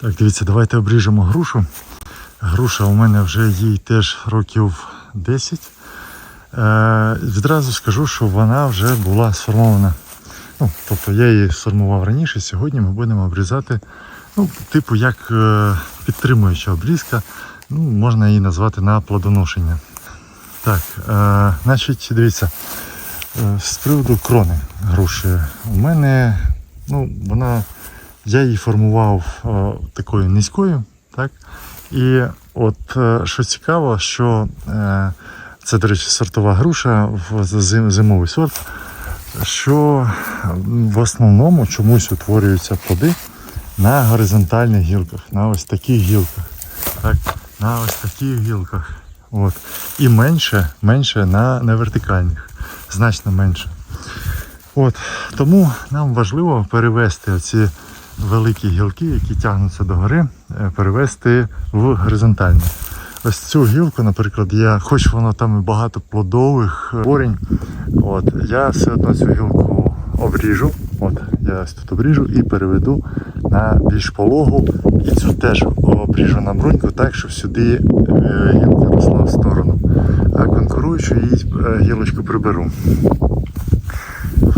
Так, дивіться, давайте обріжемо грушу. Груша у мене вже їй теж років 10. Е, відразу скажу, що вона вже була сформована. Ну, тобто я її сформував раніше, сьогодні ми будемо обрізати, ну, типу, як е, підтримуюча обрізка, ну, можна її назвати на плодоношення. Так, е, значить, дивіться, е, з приводу крони груші. У мене, ну, вона, я її формував е, такою низькою, так? І от е, що цікаво, що е, це, до речі, сортова груша, зим- зимовий сорт, що в основному чомусь утворюються плоди на горизонтальних гілках, на ось таких гілках. Так, на ось таких гілках. От. І менше, менше на, на вертикальних, значно менше. От. Тому нам важливо перевести оці великі гілки, які тягнуться до гори, е, перевести в горизонтальні. Ось цю гілку, наприклад, я, хоч воно там і багато плодових е, корінь, от, я все одно цю гілку обріжу. От, я ось тут обріжу і переведу на більш пологу. І цю теж обріжу на бруньку так, щоб сюди е, гілка росла в сторону. А конкуруючу її гілочку приберу.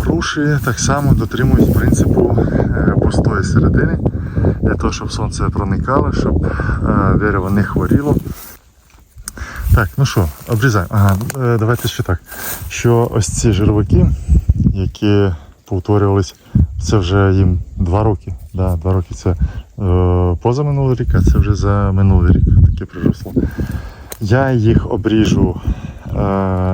Груші так само дотримують принципу е, пустої середини, для того, щоб сонце проникало, щоб е, дерево не хворіло. Так, ну що, обрізаємо. Ага, е, давайте ще так. Що ось ці жировики, які повторювались, це вже їм два роки. Да, два роки це е, поза минулий рік, а це вже за минулий рік таке приросло. Я їх обріжу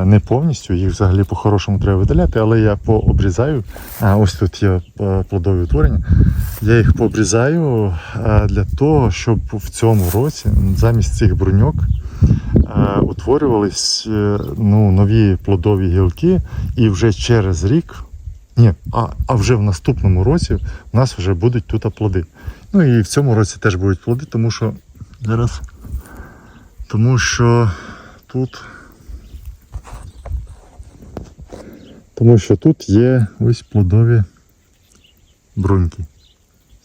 не повністю, їх взагалі по-хорошому треба видаляти, але я пообрізаю. Ось тут є е, плодові утворення. Я їх пообрізаю е, для того, щоб в цьому році замість цих бруньок е, утворювались е, ну, нові плодові гілки, і вже через рік, ні, а, а вже в наступному році у нас вже будуть тут плоди. Ну і в цьому році теж будуть плоди, тому що зараз. Тому що тут. Тому що тут є ось плодові бруньки.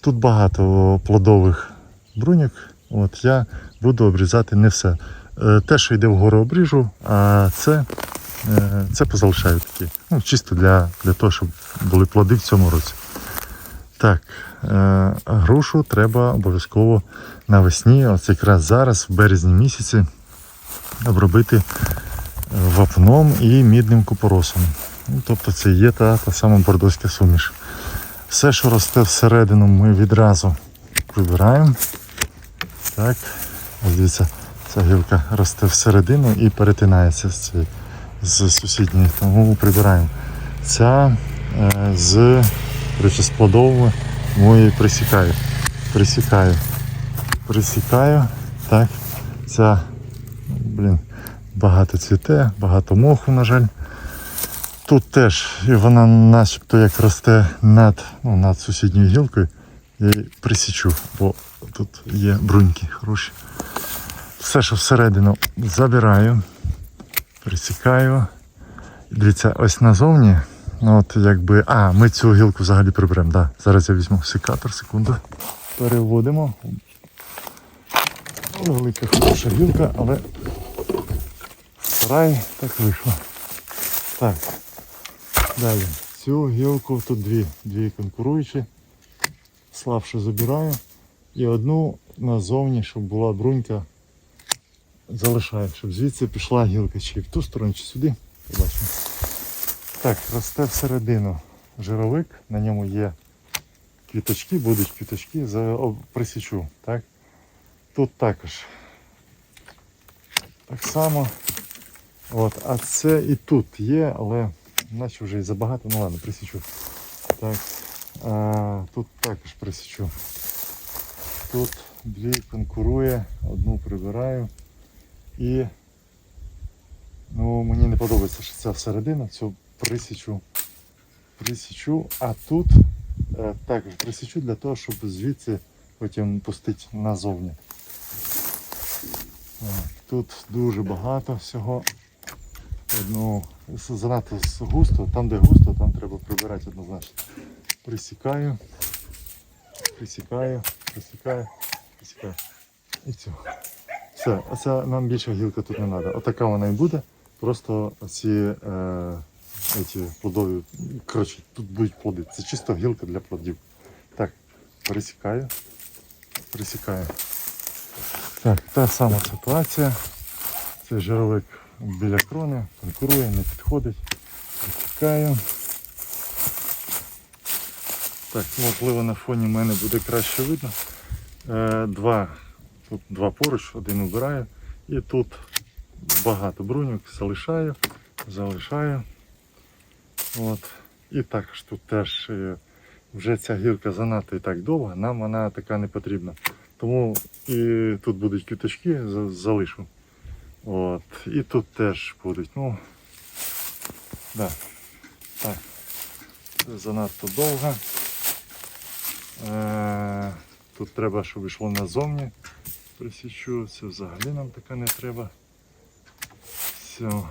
Тут багато плодових бруньок. От я буду обрізати не все. Е, Те, що йде вгору обріжу, а це, е, це позалишаю такі. Ну, чисто для, для того, щоб були плоди в цьому році. Так, е, грушу треба обов'язково навесні, ось якраз зараз, в березні місяці, обробити вапном і мідним купоросом. Ну, тобто це є та, та сама бордоська суміш. Все, що росте всередину, ми відразу прибираємо. Так, ось дивіться, ця гілка росте всередину і перетинається з, цією- з сусідньою, тому прибираємо. Ця е, з, речі, з плодовими її присікаю. Присікаю. Присікаю. Так. Ця, блін, багато цвіте, багато моху, на жаль. Тут теж і вона начебто як росте над, ну, над сусідньою гілкою. Я її присічу, бо тут є бруньки хороші. Все, що всередину забираю, присікаю. Дивіться, ось назовні. Ну, от якби. А, ми цю гілку взагалі приберемо. Да. Зараз я візьму секатор, секунду. Переводимо. Велика хороша гілка, але сарай так вийшло. Так. Далі. Цю гілку тут дві, дві конкуруючі. Слабше забираю. І одну назовні, щоб була брунька, залишаю, щоб звідси пішла гілка чи в ту сторону, чи сюди. Побачимо. Так, росте всередину жировик, на ньому є квіточки, будуть квіточки, присічу. Так? Тут також. Так само. От, а це і тут є, але наче вже і забагато, ну ладно, присічу. Так. А, тут також присічу. Тут дві конкурує, одну прибираю. І ну, мені не подобається, що ця всередина, цю присічу. Присічу, а тут е, також присічу для того, щоб звідси потім пустити назовні. Тут дуже багато всього. Ну, занадто густо, там де густо, там треба прибирати однозначно. Присікаю, присікаю, присікаю. Чекай. І цю. Все, оця нам більше гілка тут не треба. Отака вона і буде. Просто ці е, плодові. Коротше, тут будуть плоди. Це чисто гілка для плодів. Так, пересікаю. Пересікаю. Так, та сама ситуація. Це жировик біля крони, конкурує, не підходить. Пересікаю. Так, можливо, на фоні мене буде краще видно. Е, два, тут два поруч, один убираю. І тут багато бруньок залишаю, залишаю. От. І також тут теж е, вже ця гілка занадто і так довга, нам вона така не потрібна. Тому і тут будуть квіточки, залишу. От. І тут теж будуть. Ну, да. так. Це занадто довго. Е, Тут треба, щоб йшло назовні. Присічу, це взагалі нам таке не треба. Все.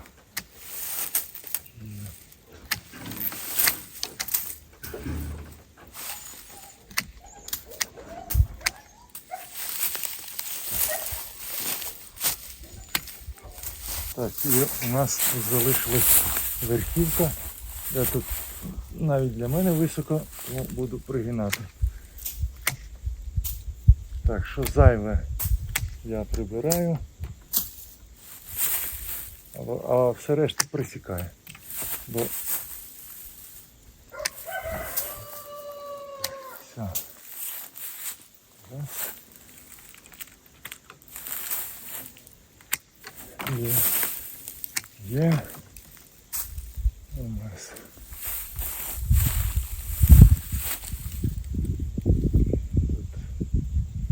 Так, і у нас залишилась верхівка. Я тут навіть для мене високо, тому буду пригинати. Так, що зайве я прибираю, а, все решта присікаю. Бо... Все. Раз. Є. Є. Нормас.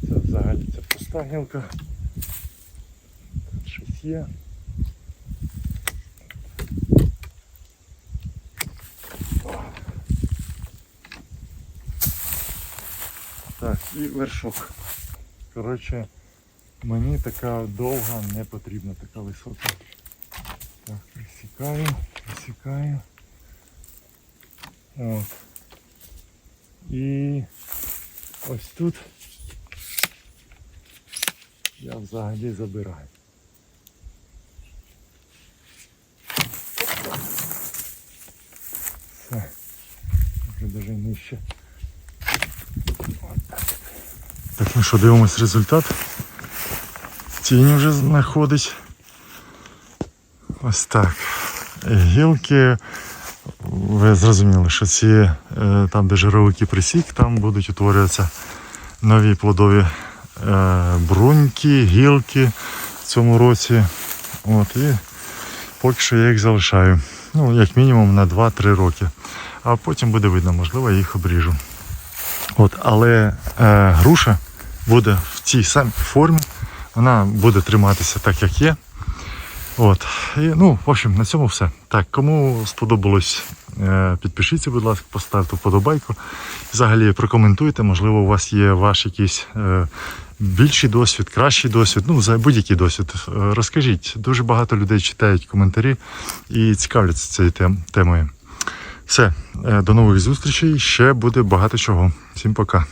Це взагалі це пуста гілка. Тут щось є. Так, і вершок. Коротше, мені така довга не потрібна, така висока. Так, присікаю, присікаю. От. І ось тут я взагалі забираю. Все. Вже даже нижче. Так. Ну що, дивимось результат. Тіні вже знаходить. Ось так. Гілки. Ви зрозуміли, що ці е, там, де жировики присік, там будуть утворюватися нові плодові е, бруньки, гілки в цьому році. От, і поки що я їх залишаю. Ну, як мінімум на 2-3 роки. А потім буде видно, можливо, я їх обріжу. От, але е, груша буде в цій самій формі, вона буде триматися так, як є. От. І, ну, в общем, на цьому все. Так, кому сподобалось, е, підпишіться, будь ласка, поставте вподобайку. Взагалі прокоментуйте, можливо, у вас є ваш якийсь е, більший досвід, кращий досвід, ну, за будь-який досвід. Е, Розкажіть, дуже багато людей читають коментарі і цікавляться цією тем- темою. Все, до нових зустрічей. Ще буде багато чого. Всім пока.